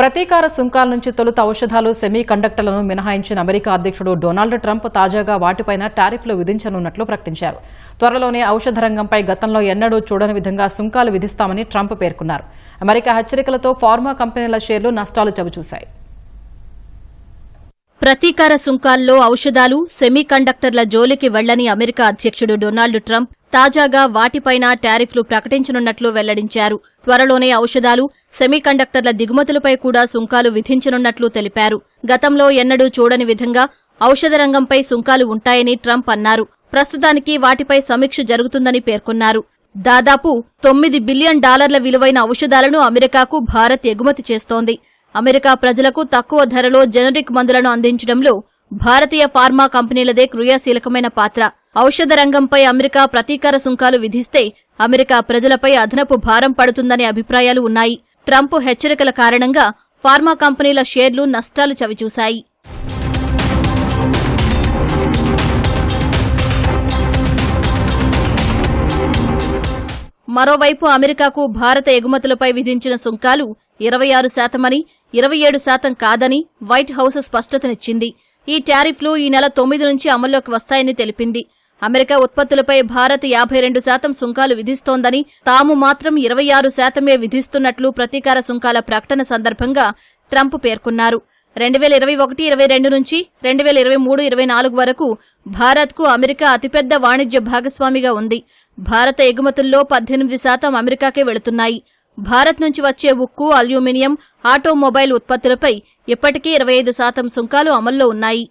ప్రతీకార సుంకాల నుంచి తొలుత ఔషధాలు సెమీ కండక్టర్లను మినహాయించిన అమెరికా అధ్యక్షుడు డొనాల్డ్ ట్రంప్ తాజాగా వాటిపైన టారిఫ్లు విధించనున్నట్లు ప్రకటించారు. త్వరలోనే ఔషధ రంగంపై గతంలో ఎన్నడూ చూడని విధంగా సుంకాలు విధిస్తామని ట్రంప్ పేర్కొన్నారు. అమెరికా హెచ్చరికలతో ఫార్మా కంపెనీల షేర్లు నష్టాలు చవిచూశాయి. ప్రతీకార సుంకాల్లో ఔషధాలు సెమీకండక్టర్ల జోలికి వెళ్ళని అమెరికా అధ్యక్షుడు డొనాల్డ్ ట్రంప్ తాజాగా వాటిపైన టారిఫ్లు ప్రకటించనున్నట్లు వెల్లడించారు. త్వరలోనే ఔషధాలు సెమీకండక్టర్ల దిగుమతులపై కూడా సుంకాలు విధించనున్నట్లు తెలిపారు. గతంలో ఎన్నడూ చూడని విధంగా ఔషధ రంగంపై సుంకాలు ఉంటాయని ట్రంప్ అన్నారు. ప్రస్తుతానికి వాటిపై సమీక్ష జరుగుతుందని పేర్కొన్నారు. దాదాపు తొమ్మిది బిలియన్ డాలర్ల విలువైన ఔషధాలను అమెరికాకు భారత్ ఎగుమతి చేస్తోంది. అమెరికా ప్రజలకు తక్కువ ధరలో జెనరిక్ మందులను అందించడంలో భారతీయ ఫార్మా కంపెనీలదే క్రియాశీలకమైన పాత్ర. ఔషధ రంగంపై అమెరికా ప్రతీకార సుంకాలు విధిస్తే అమెరికా ప్రజలపై అదనపు భారం పడుతుందనే అభిప్రాయాలు ఉన్నాయి. ట్రంప్ హెచ్చరికల కారణంగా ఫార్మా కంపెనీల షేర్లు నష్టాలు చవిచూశాయి. మరోవైపు అమెరికాకు భారత ఎగుమతులపై విధించిన సుంకాలు ఇరవై ఆరు శాతమని ఇరవై ఏడు శాతం కాదని వైట్ హౌస్ స్పష్టతనిచ్చింది. ఈ టారిఫ్లు ఈ నెల తొమ్మిది నుంచి అమల్లోకి వస్తాయని తెలిపింది. అమెరికా ఉత్పత్తులపై భారత్ యాభై రెండు శాతం సుంకాలు విధిస్తోందని తాము మాత్రం ఇరవై ఆరు శాతమే విధిస్తున్నట్లు ప్రతీకార సుంకాల ప్రకటన సందర్భంగా ట్రంప్ పేర్కొన్నారు. రెండు వేల ఇరవై ఒకటి ఇరవై రెండు నుంచి రెండు వేల ఇరవై మూడు ఇరవై నాలుగు వరకు భారత్కు అమెరికా అతిపెద్ద వాణిజ్య భాగస్వామిగా ఉంది. భారత ఎగుమతుల్లో పద్దెనిమిది శాతం అమెరికాకే వెళుతున్నాయి. భారత్ నుంచి వచ్చే ఉక్కు అల్యూమినియం ఆటోమొబైల్ ఉత్పత్తులపై ఇప్పటికీ ఇరవై ఐదు శాతం సుంకాలు అమల్లో ఉన్నాయి.